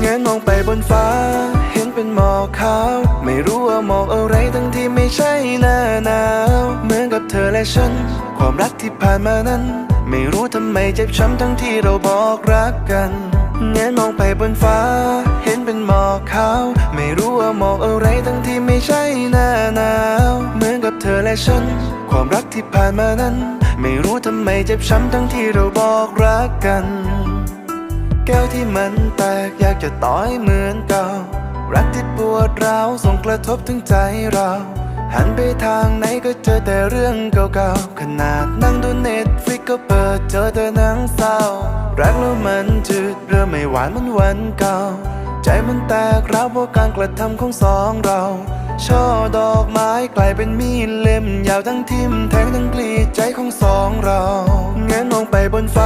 เงนมองไปบนฟ้า เห็นเป็นหมอกขาว ไม่รู้ว่าหมอกอะไรทั้งที่ไม่ใช่หน้าหนาว เหมือนกับเธอและฉัน ความรักที่ผ่านมานั้น ไม่รู้ทำไมเจ็บช้ำทั้งที่เราบอกรักกันเงนมองไปบนฟ้า เห็นเป็นหมอกขาว ไม่รู้ว่าหมอกอะไรทั้งที่ไม่ใช่หน้าหนาว เหมือนกับเธอและฉัน ความรักที่ผ่านมานั้น ไม่รู้ทำไมเจ็บช้ำทั้งที่เราบอกรักกัน แก้วที่มันแตกอยากจะต่อยเหมือนเก่า รักที่ปวดร้าวส่งกระทบถึงใจเรา หันไปทางไหนก็เจอแต่เรื่องเก่าๆ ขนาดนั่งดูเน็ตฟลิกก็เปิดเจอแต่หนังเศร้า รักแล้วมันจืดเริ่มไม่หวานเหมันวันเก่า ใจมันแตกร้าวเพราะการกระทำของสองเราช่อดอกไม้กลายเป็นมีดเล่ม ยาวทั้งทิมแทงทั้งกรีดใจของสองเราเงนมองไปบนฟ้า